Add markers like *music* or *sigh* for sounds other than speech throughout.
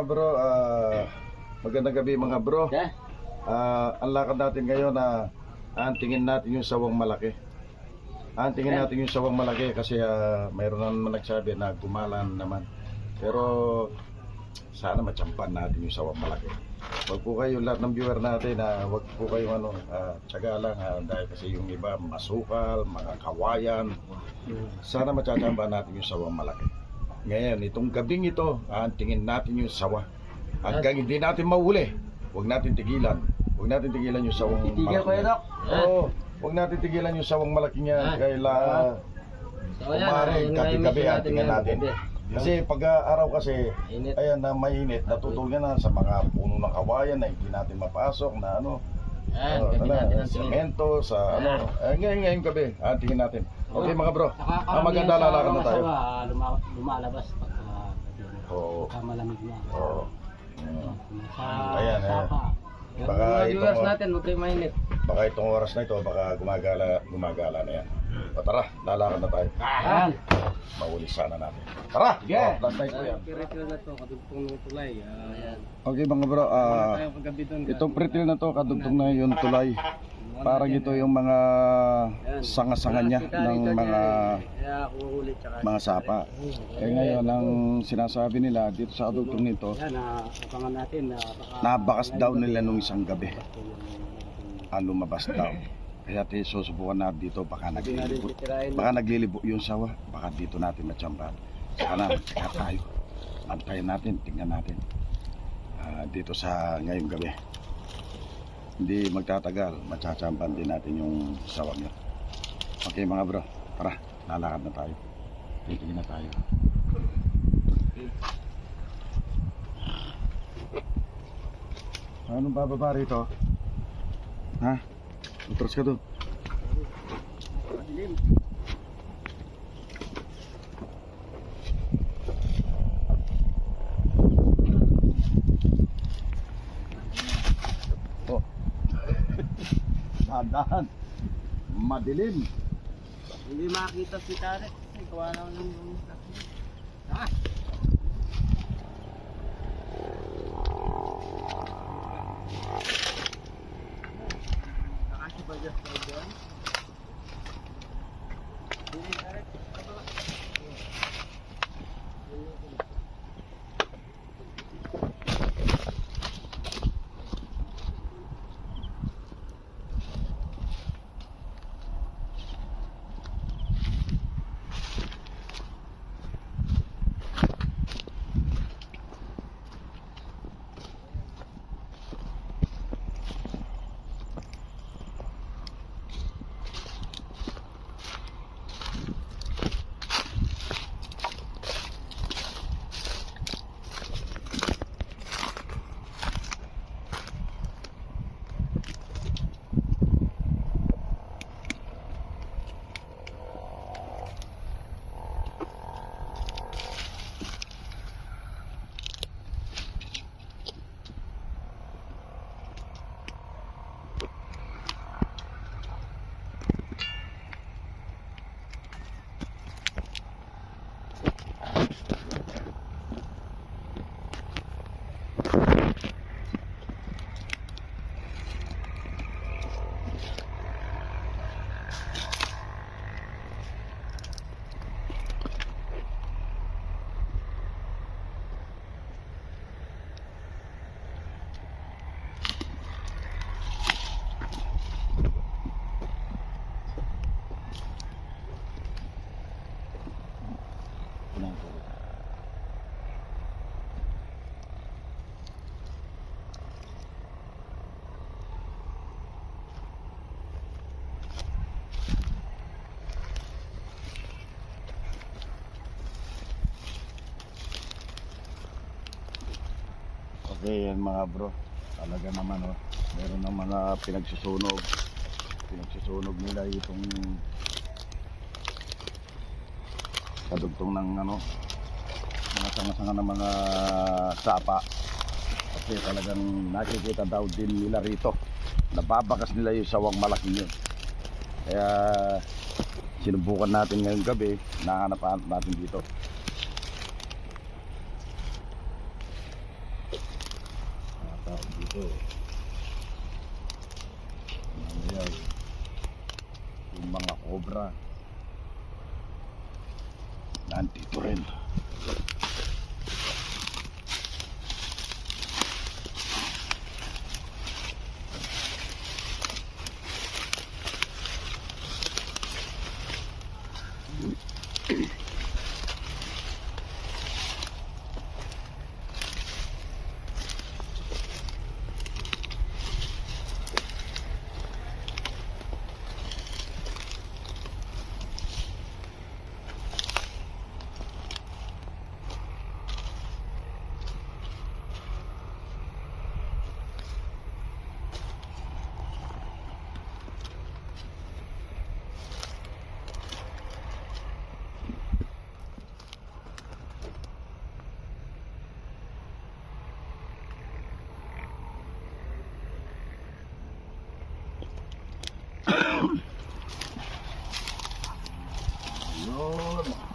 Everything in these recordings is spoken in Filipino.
mga bro, ah, magandang gabi mga bro. Ah, ang lakad natin ngayon na antingin natin yung sawang malaki. Antingin natin yung sawang malaki kasi ah, mayroon na naman nagsabi na gumalan naman. Pero sana matsampan natin yung sawang malaki. Wag po kayo lahat ng viewer natin na wag po kayo ano, ah, tsaga lang ah, dahil kasi yung iba masukal, mga kawayan. Sana matsatsampan natin yung sawang malaki. Ngayon, itong gabing ito, antingin natin yung sawa. Hanggang hindi natin mahuli, huwag natin tigilan. Huwag natin tigilan yung sawang Titigil ko yun, Dok. Oo, huwag natin tigilan yung sawang malaki niya. Ah. Kaila, So, ayan, kumare, ayun nga yung gabi-gabi mission antingin ngayon, natin. Kasi pag ah, araw kasi, Init. ayan na mainit, natutulgan na sa mga puno ng kawayan na hindi natin mapasok na ano. Ayan, Oh, gabi natin ang tingin. semento sa ano. Eh, ngayon, ngayon gabi, ah, tingin natin. Okay mga bro, ang maganda lalakad na tayo. luma- lumalabas pagka Oo. pagka malamig na. Oo. Mm. Sa Ayan, ayan. sapa. Baka mga itong- viewers natin, huwag kayo mainit. Baka itong oras na ito, baka gumagala, gumagala na yan. O tara, lalakad na tayo. Ayan. Mahuli sana natin. Tara! Sige. Oh, last night po yan. Pretil na to, kadugtong ng tulay. Ayan. Okay mga bro, ah, doon. itong pretil na to, kadugtong na yung tulay. Parang ito yung mga sanga-sanga niya ng mga tsaka. mga sapa. Eh ngayon, ang sinasabi nila dito sa kadugtong nito, nabakas daw nila nung isang gabi. Ah, lumabas *clears throat* daw. Kaya tayo susubukan na dito, baka naglilibo. Baka naglilibo yung sawa, baka dito natin matsambahan. Saka na, saka tayo. Antayin natin, tingnan natin. Ah, dito sa ngayong gabi. Hindi magtatagal, matsatsambahan din natin yung sawa niya. Okay mga bro, tara, lalakad na tayo. Titingin na tayo. Anong bababa rito? Ha? Utros ka doon. Dilim. Oh. Dahan-dahan. Madilim. Hindi makita si Tarek. Ay, kawa na ng Ah! Okay, yan mga bro. Talaga naman oh. Meron ng mga pinagsusunog. Pinagsusunog nila itong kadugtong ng ano mga sanga-sanga ng mga sapa. Kasi talagang nakikita daw din nila rito. Nababakas nila yung sawang malaki yun. Kaya sinubukan natin ngayong gabi, nahanap natin dito. tao dito. Ano yan? Yung mga cobra. Nandito rin. Yun.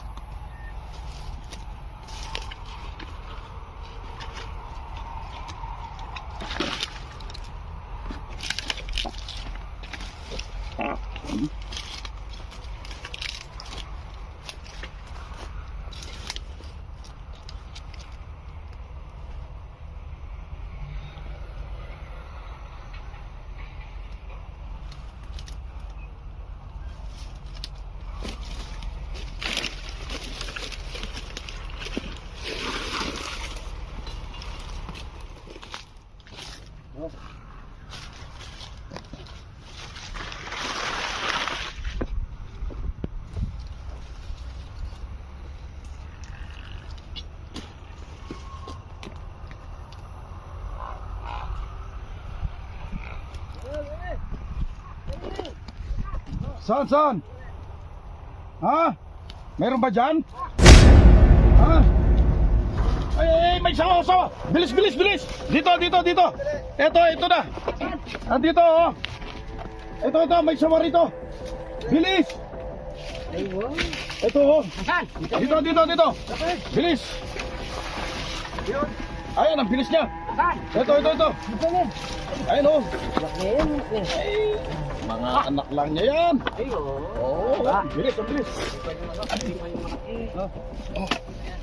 Saan, saan? Ha? Meron ba dyan? Ha? Ay, ay, ay, may sawa, sawa. Bilis, bilis, bilis. Dito, dito, dito. Ito, ito na. Andito, oh. Ito, ito, may sawa rito. Bilis. Ito, oh. Dito, dito, dito. Bilis. Ayun, ang bilis niya. Ito, ito, ito. Ayun, oh. Ay, mga anak lang niya yan. Oo, oh, bilis, ang bilis.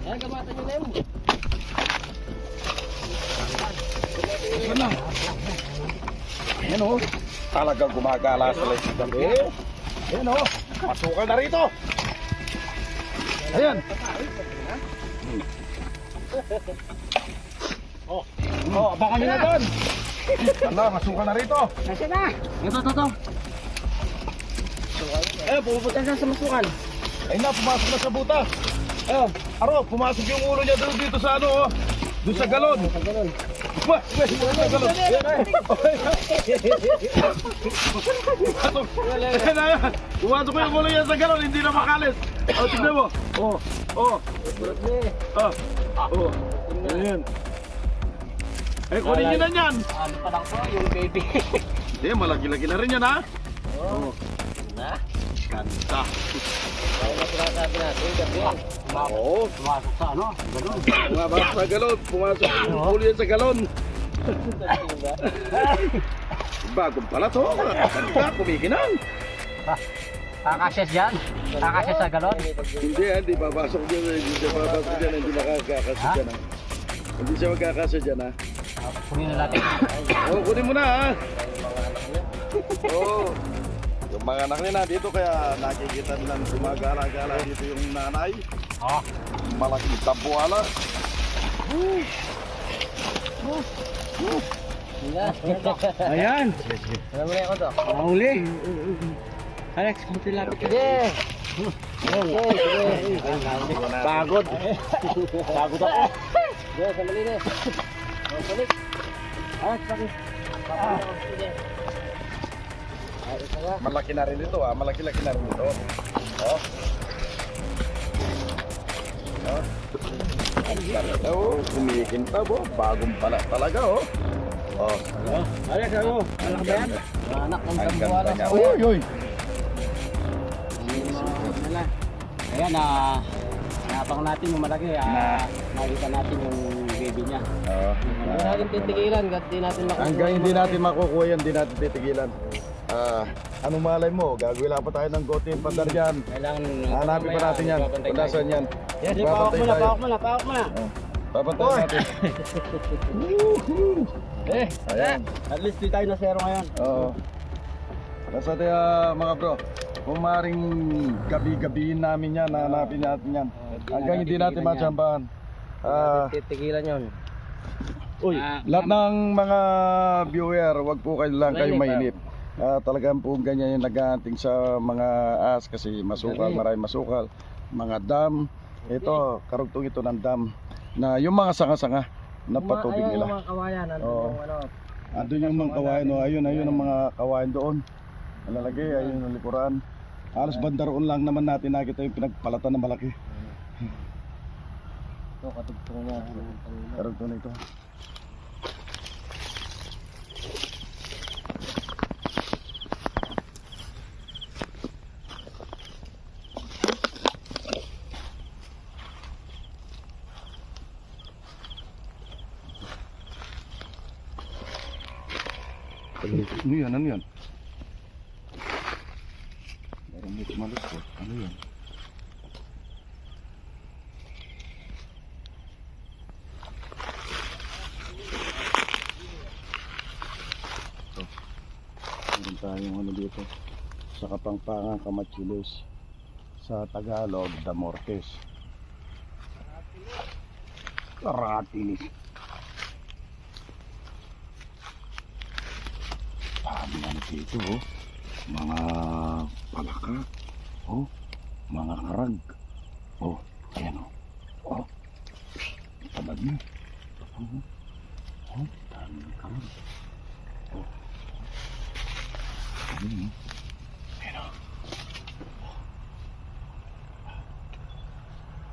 Ay, kamatan nyo na yun. Ayan na. Ayan o. Talagang gumagala sila sa gabi. Ayan o. Masukal na rito. Ayan. Oh, oh, abangan nyo na doon. Ala, masukal na rito. Nasaan na? Ito, ito, ito. Eh, pupunta siya sa masukan. Ayun na, pumasok na sa butas. Ayun, aro, pumasok yung ulo niya doon dito sa ano, oh. Doon sa galon. Sa ganun. Ba, ba, sa galon. Ayan na yan. Pumasok yung ulo niya sa galon, hindi na makalis. O, tignan mo. Oh, oh, oh, oh. Ayan. Eh, kunin nyo na yan. Ano pa lang po, yung baby. Hindi, malaki-laki na rin yan, ha? Oh, Na? Ganda. Kaya na sinasabi natin, gabi. Oo. Pumasok sa ano? Ganun. Pumasok sa galon, pumasok yung sa galon. Bagong pala to. Ganda, kumikinang. Kakasyas dyan? Kakasyas sa galon? Hindi, ah, hindi papasok dyan. Hindi siya papasok dyan. Hindi makakakasya Ha? dyan. ah. Hindi siya magkakasya dyan. Ha? Kunin na natin. Oo, kunin mo na. Ha? *laughs* Oo. Yung mga anak nila dito kaya nakikita nilang gumagala-gala dito yung nanay. Oh. Malaking tabuala. Ayan. Alam mo na ako to. Mahuli. Alex, buti lapit ka. Sige. Pagod. Pagod ako. Sige, sandali na. Oh, balik. Alex, bakit? Sige. Malaki na rin ito ah. Malaki-laki na rin ito. Oh. Oh. Talaga oh. Kumikinta bo. Bagong pala talaga oh. Oh. Alex, ano? Anak ba yan? Anak ng kuya. Uy, uy. Ayan, ah, napang natin yung malaki. Ah, nakita natin yung baby niya. Oo. Hindi natin titigilan, kahit di natin makukuha. Hanggang hindi natin makukuha yan, hindi natin titigilan. Ah, anong malay mo? Gagawin pa tayo ng gotin pandar dyan. Kailangan Hanapin pa natin yan. Kung nasaan yan. Yan, pawak mo na, pawak mo na, pawak mo na. Oh, Papantayin natin. *laughs* Eh, Ayan. at least di tayo na zero ngayon. Oo. Basta tayo mga bro, kung maring gabi-gabiin namin yan, hanapin natin yan. Hanggang hindi natin matsambahan. Ah, Titigilan yun. Uy, Ah, lahat ng mga viewer, wag po kayo lang kayo mainip. Ah, talagang po ganyan yung nag-aanting sa mga as kasi masukal, maraming masukal. Mga dam, ito, karugtong ito ng dam na yung mga sanga-sanga na patubig nila. yung mga kawayan, ano, Oo. yung ano. Andun yung mga kawain, no? ayun, ayun ang mga kawain doon. Nalalagay, ayun ang likuran. Halos bandaroon lang naman natin nakita yung pinagpalatan na malaki. Ito, katugtong niya. Karugtong na ito. Ano yan? Ano yan? Meron dito malusot. Ano yan? Meron tayong ano dito sa Kapampangan Kamachiles sa Tagalog Damortes Karatilis Dami yan dito oh. Mga palaka oh. Mga karag oh. Ayan oh. Oh. Tabag niya oh oh. Dami karag oh Ayun, oh. Ayan, oh.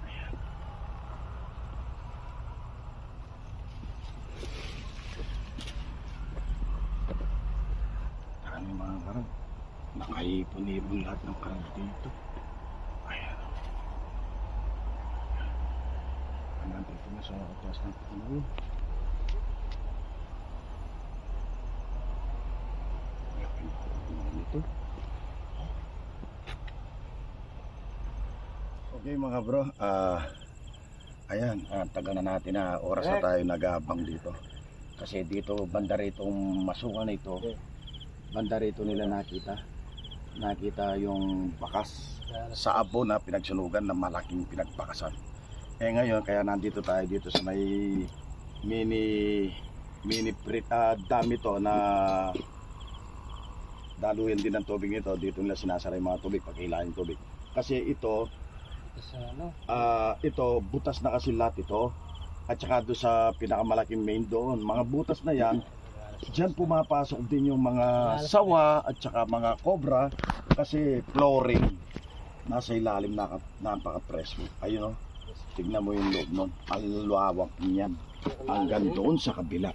Ayan. Maraming mga karang. Nakaipon-ipon lahat ng karang dito. Ayan. Ayan, dito na sa atas ng puno. Laki na puno nito. Okay mga bro, ah ayan, ah, taga na natin na oras na tayo nag-aabang dito. Kasi dito, banda rito, masukan na ito, banda rito nila nakita. Nakita yung bakas sa abo na pinagsunugan na malaking pinagbakasan. Eh ngayon, kaya nandito tayo dito sa may mini mini prit, ah, dam ito na daluyan din ng tubig nito. Dito nila sinasara yung mga tubig, pagkailangan yung tubig. Kasi ito, Sa ano, ah ito butas na kasi lahat ito at saka doon sa pinakamalaking main doon mga butas na yan diyan pumapasok din yung mga sawa at saka mga cobra kasi flooring nasa ilalim na napaka-presko ayun o tignan mo yung loob nun ang luwawak niyan hanggang doon sa kabila.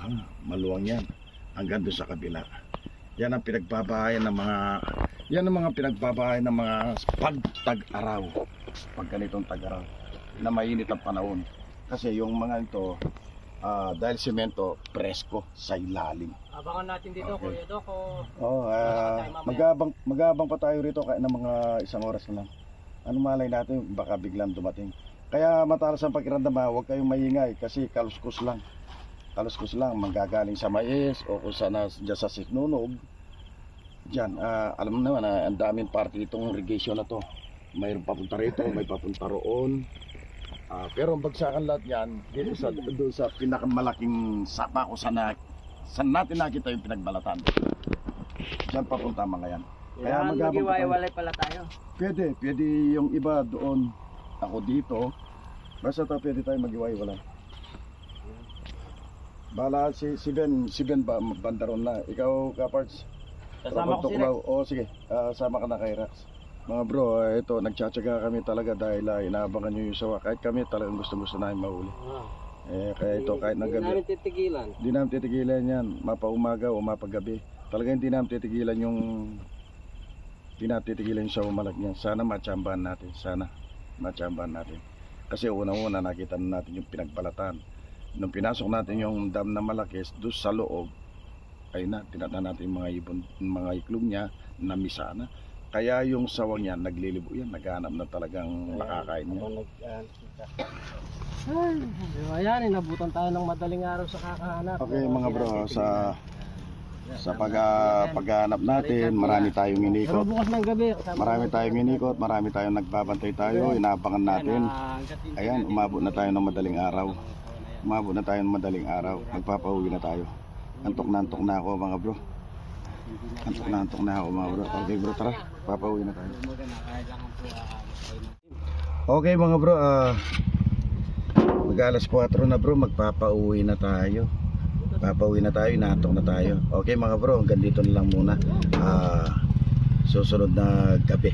Ah, maluwang yan. Hanggang doon sa kabila. Yan ang pinagbabahayan ng mga yan ang mga pinagbabahayan ng mga pag tag-araw. Pag ganitong tag-araw na mainit ang panahon. Kasi yung mga ito ah, dahil semento presko sa ilalim. Abangan natin dito, Okay. Kuya Doc, o Oh, Mamaya. magabang magabang pa tayo rito kaya ng mga isang oras na lang. Ano malay natin baka biglang dumating. Kaya matalas ang pakiramdam ha, huwag kayong maingay kasi kaluskus lang. Kaluskus lang manggagaling sa mais o kung sana dyan sa Siknunog. Diyan, ah, alam mo naman ah, ang daming party itong irrigation na to. Mayroon papunta rito, may papunta roon. Ah, pero ang bagsakan lahat yan dito sa doon sa pinakamalaking sapa ko sana saan natin nakita yung pinagbalatan. Diyan papunta mga yan. Kaya Kaya magabang pa tayo. mag-iwalay pala tayo. Pwede, pwede yung iba doon. Ako dito. Basta to pwede tayo mag-iwalay. Bala si si Ben, si Ben ba bandaron na. Ikaw kaparts. Kasama ko sila. Oo, sige. Ah, sama ka na kay Rax. Mga bro, ah, ito, nagtsatsaga kami talaga dahil uh, inaabangan nyo yung sawa. Kahit kami talagang gusto-gusto namin mahuli. Ah, Eh, kaya ito, kahit ng Hindi gabi. namin titigilan. Hindi namin titigilan yan, mapaumaga o mapagabi. Talaga hindi namin titigilan yung hindi natin titigilan yung sa umalag niyan. Sana matsambahan natin, sana matsambahan natin. Kasi unang-una nakita na natin yung pinagbalatan. Nung pinasok natin yung dam na malaki, doon sa loob, ay na, tinatnan natin yung mga ibon, mga iklog niya, namisa na. Kaya yung sawang yan, naglilibo yan, naghanap na talagang makakain niya. Ay, ayan, inabutan tayo ng madaling araw sa kakahanap. Okay mga bro, sa sa pag ah, paghanap natin, marami tayong Pero inikot. bukas ng gabi, Marami tayong inikot, marami tayong nagbabantay tayo, inaabangan natin. Ayan, umabot na tayo ng madaling araw. Umabot na tayo ng madaling araw. Magpapauwi na tayo. Antok na antok na ako mga bro. Antok na antok na ako mga bro. Okay bro, tara. Papauwi na tayo. Okay mga bro, ah mag alas 4 na bro, magpapauwi na tayo. Papauwi na tayo, inaantok na tayo. Okay mga bro, hanggang dito na lang muna. Ah susunod na gabi.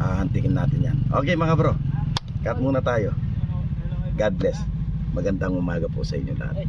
Ahantingin natin yan. Okay mga bro, cut muna tayo. God bless. Magandang umaga po sa inyo lahat.